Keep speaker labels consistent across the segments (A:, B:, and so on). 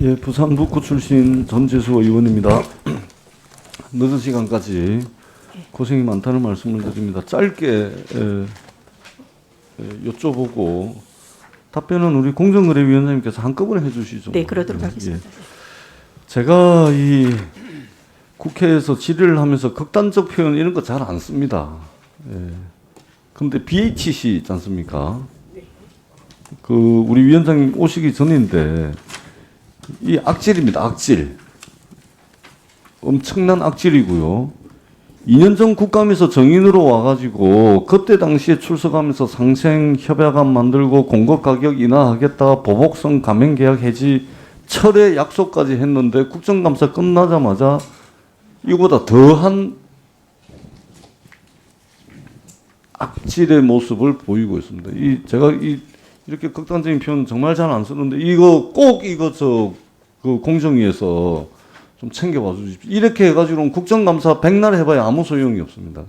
A: 예, 부산 북구 출신 전재수 의원입니다. 늦은 시간까지 고생이 많다는 말씀을 드립니다. 짧게 에, 에, 여쭤보고 답변은 우리 공정거래위원장님께서 한꺼번에 해주시죠.
B: 네, 그러도록
A: 예.
B: 하겠습니다.
A: 제가 이 국회에서 질의를 하면서 극단적 표현 이런 거 잘 안 씁니다. 예. 근데 BHC 있지 않습니까? 그 우리 위원장님 오시기 전인데 이 악질입니다. 악질. 엄청난 악질이고요. 2년 전 국감에서 정인으로 와가지고 그때 당시에 출석하면서 상생 협약안 만들고 공급 가격 인하하겠다 보복성 가맹 계약 해지 철회 약속까지 했는데 국정감사 끝나자마자 이보다 더한 악질의 모습을 보이고 있습니다. 이 제가 이 이렇게 극단적인 표현 정말 잘 안 쓰는데 이거 꼭 이거 저 그 공정위에서 좀 챙겨봐 주십시오. 이렇게 해가지고는 국정감사 백날 해봐야 아무 소용이 없습니다.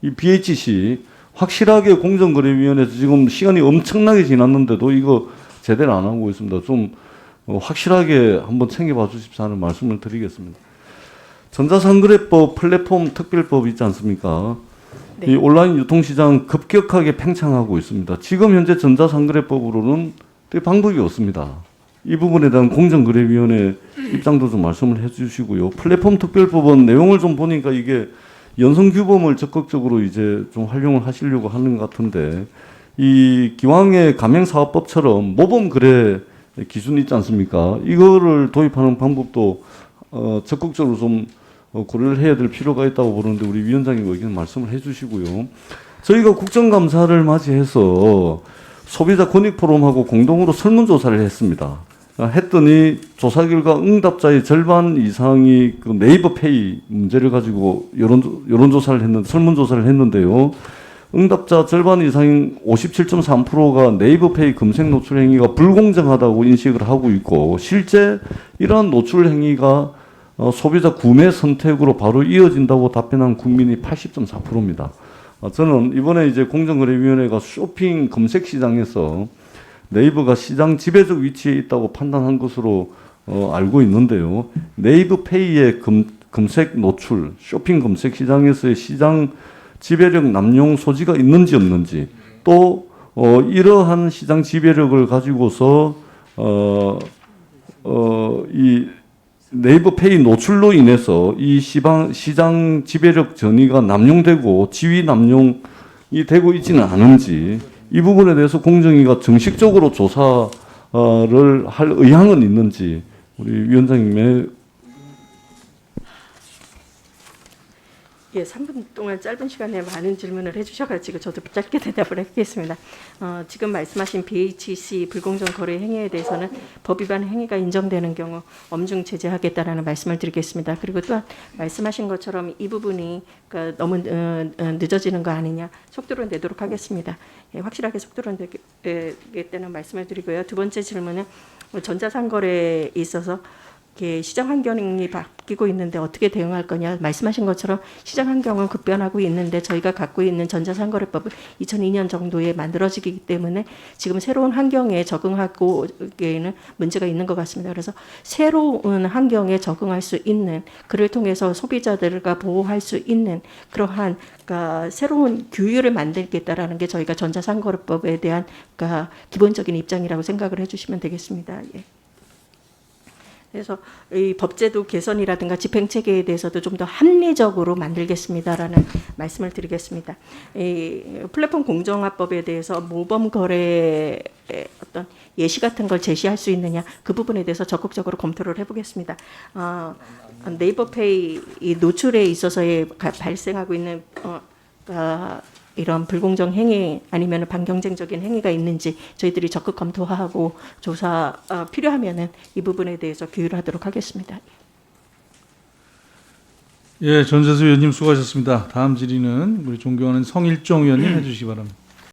A: 이 BHC 확실하게 공정거래위원회에서 지금 시간이 엄청나게 지났는데도 이거 제대로 안 하고 있습니다. 좀 어, 확실하게 한번 챙겨봐 주십시오 하는 말씀을 드리겠습니다. 전자상거래법 플랫폼 특별법 있지 않습니까?
B: 네.
A: 이 온라인 유통시장 급격하게 팽창하고 있습니다. 지금 현재 전자상거래법으로는 방법이 없습니다. 이 부분에 대한 공정거래위원회 입장도 좀 말씀을 해주시고요. 플랫폼 특별법은 내용을 좀 보니까 이게 연성 규범을 적극적으로 이제 좀 활용을 하시려고 하는 것 같은데 이 기왕의 가맹사업법처럼 모범 거래 기준 있지 않습니까? 이거를 도입하는 방법도 어, 적극적으로 좀 어, 고려를 해야 될 필요가 있다고 보는데 우리 위원장님 의견 말씀을 해주시고요. 저희가 국정감사를 맞이해서 소비자 권익 포럼하고 공동으로 설문조사를 했습니다. 아, 했더니 조사 결과 응답자의 절반 이상이 그 네이버 페이 문제를 가지고 여론 여론조사를 했는데 설문조사를 했는데요. 응답자 절반 이상인 57.3%가 네이버 페이 검색 노출 행위가 불공정하다고 인식을 하고 있고 실제 이러한 노출 행위가 어, 소비자 구매 선택으로 바로 이어진다고 답변한 국민이 80.4%입니다. 어, 저는 이번에 이제 공정거래위원회가 쇼핑 검색 시장에서 네이버가 시장 지배적 위치에 있다고 판단한 것으로 어, 알고 있는데요. 네이버 페이의 검, 검색 노출, 쇼핑 검색 시장에서의 시장 지배력 남용 소지가 있는지 없는지 또 어, 이러한 시장 지배력을 가지고서 어, 어, 이 네이버 페이 노출로 인해서 이 시방, 시장 지배력 전이가 남용되고 지위 남용이 되고 있지는 않은지 이 부분에 대해서 공정위가 정식적으로 조사를 할 의향은 있는지 우리 위원장님의
B: 예, 3분 동안 짧은 시간에 많은 질문을 해주셔가지고 저도 짧게 대답을 하겠습니다. 어, 지금 말씀하신 BHC 불공정 거래 행위에 대해서는 법 위반 행위가 인정되는 경우 엄중 제재하겠다라는 말씀을 드리겠습니다. 그리고 또한 말씀하신 것처럼 이 부분이 그러니까 너무 어, 어, 늦어지는 거 아니냐 속도를 내도록 하겠습니다. 예, 확실하게 속도를 내겠다는 말씀을 드리고요. 두 번째 질문은 전자상거래에 있어서 시장 환경이 바뀌고 있는데 어떻게 대응할 거냐 말씀하신 것처럼 시장 환경은 급변하고 있는데 저희가 갖고 있는 전자상거래법은 2002년 정도에 만들어지기 때문에 지금 새로운 환경에 적응하고에는 문제가 있는 것 같습니다. 그래서 새로운 환경에 적응할 수 있는 그를 통해서 소비자들과 보호할 수 있는 그러한 그러니까 새로운 규율을 만들겠다라는 게 저희가 전자상거래법에 대한 그러니까 기본적인 입장이라고 생각을 해주시면 되겠습니다. 예. 그래서 이 법제도 개선이라든가 집행 체계에 대해서도 좀 더 합리적으로 만들겠습니다라는 말씀을 드리겠습니다. 이 플랫폼 공정화법에 대해서 모범 거래의 어떤 예시 같은 걸 제시할 수 있느냐 그 부분에 대해서 적극적으로 검토를 해보겠습니다. 어, 네이버페이 이 노출에 있어서의 가- 발생하고 있는 어, 아, 이런 불공정 행위 아니면 반경쟁적인 행위가 있는지 저희들이 적극 검토하고 조사 어, 필요하면은 이 부분에 대해서 규율 하도록 하겠습니다.
C: 예, 전재수 의원님 수고하셨습니다. 다음 질의는 우리 존경하는 성일종 의원님 해주시기 바랍니다.